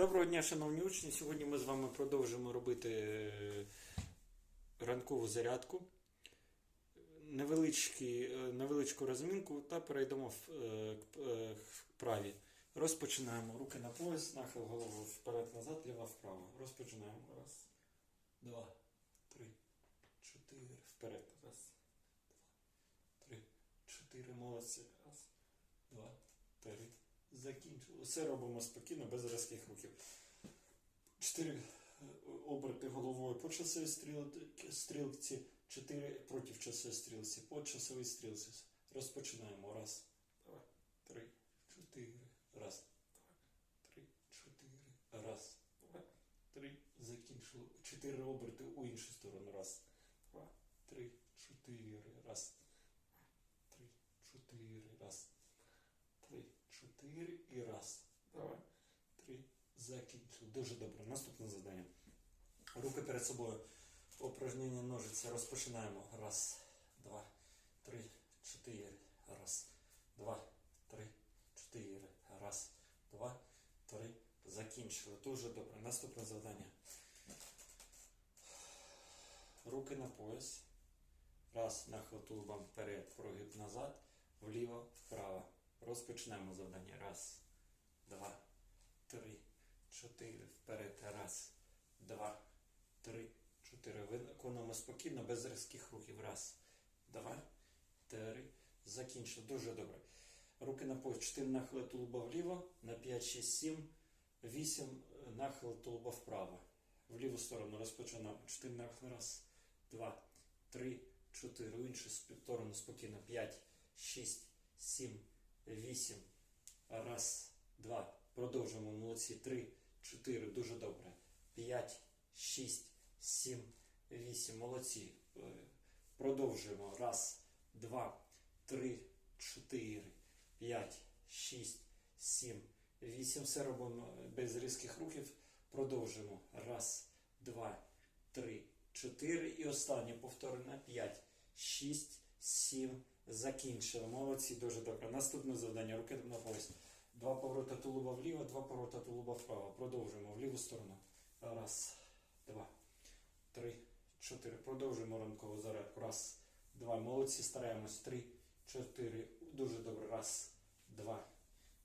Доброго дня, шановні учні. Сьогодні ми з вами продовжимо робити е, ранкову зарядку, е, невеличку розмінку та перейдемо в, е, к е, вправі. Розпочинаємо. Руки на пояс, нахил голову вперед-назад, ліва вправо. Розпочинаємо. Раз, два, три, чотири. Вперед. Раз, два, три, чотири. Молодці. Раз, два. Закінчили. Все робимо спокійно, без різких рухів. Чотири е, оберти головою по часовій стріл- стрілці, чотири проти часової стрілці, по часовій стрілці. Розпочинаємо. Раз, два, три, чотири. Раз, два, три, чотири. Раз, два, три. Закінчили. Чотири оберти у іншу сторону. Раз, два, три, чотири. Раз, два, три, чотири. Раз, чотири і раз. Два, три. Закінчили. Дуже добре. Наступне завдання. Руки перед собою. Упражнення ножиця. Розпочинаємо. Раз, два, три, чотири. Раз, два, три, чотири. Раз, два, три. Закінчили. Дуже добре. Наступне завдання. Руки на пояс. Раз, нахил тулубом вперед, прогиб назад, вліво, вправо. Розпочнемо завдання. Раз, два, три, чотири. Вперед. Раз, два, три, чотири. Виконуємо спокійно, без різких рухів. Раз, два, три. Закінчили. Дуже добре. Руки на пояс. 4 нахили тулуба вліво, на 5, 6, 7, 8 нахил тулуба вправо. В ліву сторону розпочинаємо. 4 нахили. Раз, два, три, чотири. В іншу сторону спокійно. 5, 6, 7, 8. Раз, два. Продовжуємо. Молодці. 3, 4. Дуже добре. 5, 6, 7, 8. Молодці. Е, Продовжуємо. Раз, два, три, чотири, п'ять, шість, сім, вісім. Все робимо без різких рухів. Продовжуємо. Раз, два, три, чотири. І останнє повторення. П'ять, шість, сім. Закінчили. Молодці, дуже добре. Наступне завдання. Руки на пояс. Два поворота тулуба вліво, два поворота тулуба вправо. Продовжуємо в ліву сторону. Раз, два, три, чотири. Продовжуємо ранкову зарядку. Раз, два. Молодці, стараємось. Три, чотири. Дуже добре. Раз, два,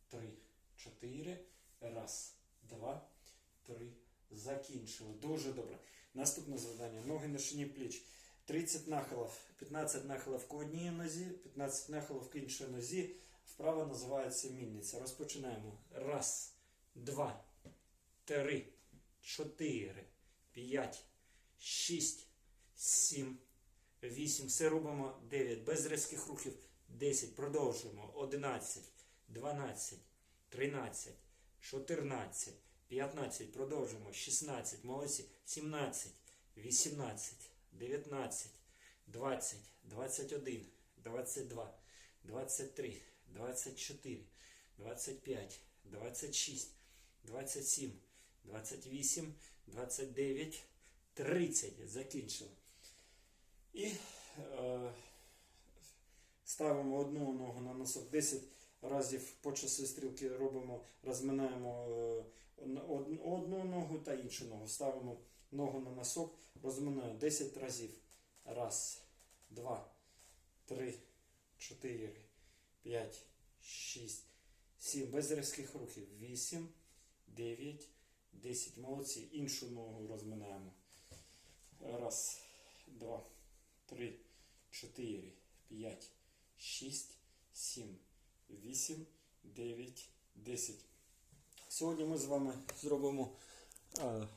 три, чотири. Раз, два, три. Закінчили. Дуже добре. Наступне завдання. Ноги на шині пліч. 30 нахилів, 15 нахилів к одній нозі, 15 нахилів к іншій нозі. Вправа називається мінниця. Розпочинаємо. Раз, два, три, чотири, п'ять, шість, сім, вісім. Все робимо 9. Без різких рухів 10. Продовжуємо. 11, 12, 13, 14, 15. Продовжуємо. 16. Молодці. 17, 18, 19, 20, 21, 22, 23, 24, 25, 26, 27, 28, 29, 30. Закінчили. І е, ставимо одну ногу на носок 10 разів по часи стрілки робимо, розминаємо е, од- одну ногу та іншу ногу. Ставимо ногу на носок, розминаємо 10 разів. Раз, два, три, чотири, п'ять, шість, сім. Без різких рухів. Вісім, дев'ять, десять. Молодці. Іншу ногу розминаємо. Раз, два, три, чотири, п'ять, шість, сім, вісім, дев'ять, десять. Сьогодні ми з вами зробимо е,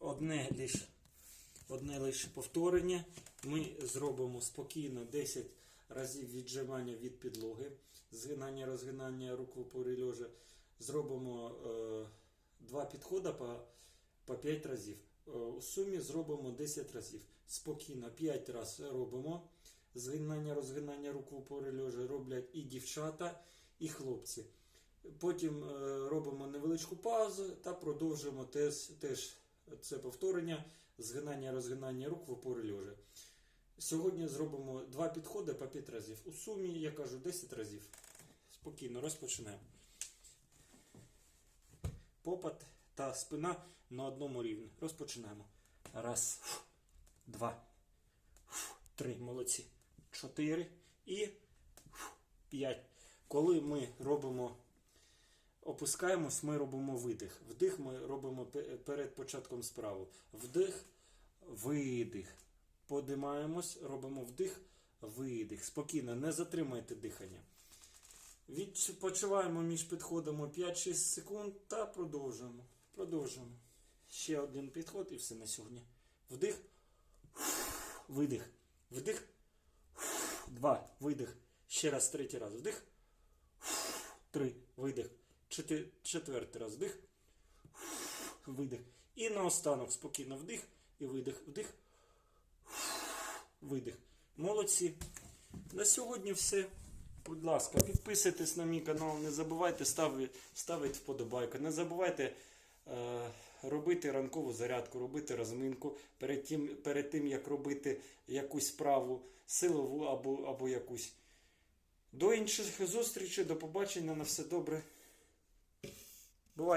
одне лише одне лише повторення. Ми зробимо спокійно 10 разів віджимання від підлоги, згинання, розгинання рук в опорі льожа. Зробимо е, два підходи по, по 5 разів. Е, у сумі зробимо 10 разів. Спокійно 5 разів робимо. Згинання, розгинання рук в опорі льожа роблять і дівчата, і хлопці. Потім е, робимо невеличку паузу та продовжуємо теж, теж це повторення згинання, розгинання рук в опорі льожа. Сьогодні зробимо два підходи по 5 разів. У сумі, я кажу, 10 разів. Спокійно розпочинаємо. попад та спина на одному рівні. Розпочинаємо. Раз, два, три. Молодці. Чотири і п'ять. Коли ми робимо, опускаємось, ми робимо видих. Вдих ми робимо перед початком справи. Вдих, видих. Подимаємось, робимо вдих, видих. Спокійно, не затримайте дихання. Відпочиваємо між підходами 5-6 секунд та продовжуємо. Продовжуємо. Ще один підход і все на сьогодні. Вдих, видих. Вдих. Два. Видих. Ще раз третій раз. Вдих. Три. Видих. Четвертий раз. Вдих. Видих. І наостанок спокійно вдих і видих. Вдих. Видих. Молодці. На сьогодні все. Будь ласка, підписуйтесь на мій канал, не забувайте ставити вподобайку. Не забувайте е, робити ранкову зарядку, робити розминку перед тим, перед тим, як робити якусь справу, силову або, або якусь. До інших зустрічей, до побачення, на все добре. Бувайте!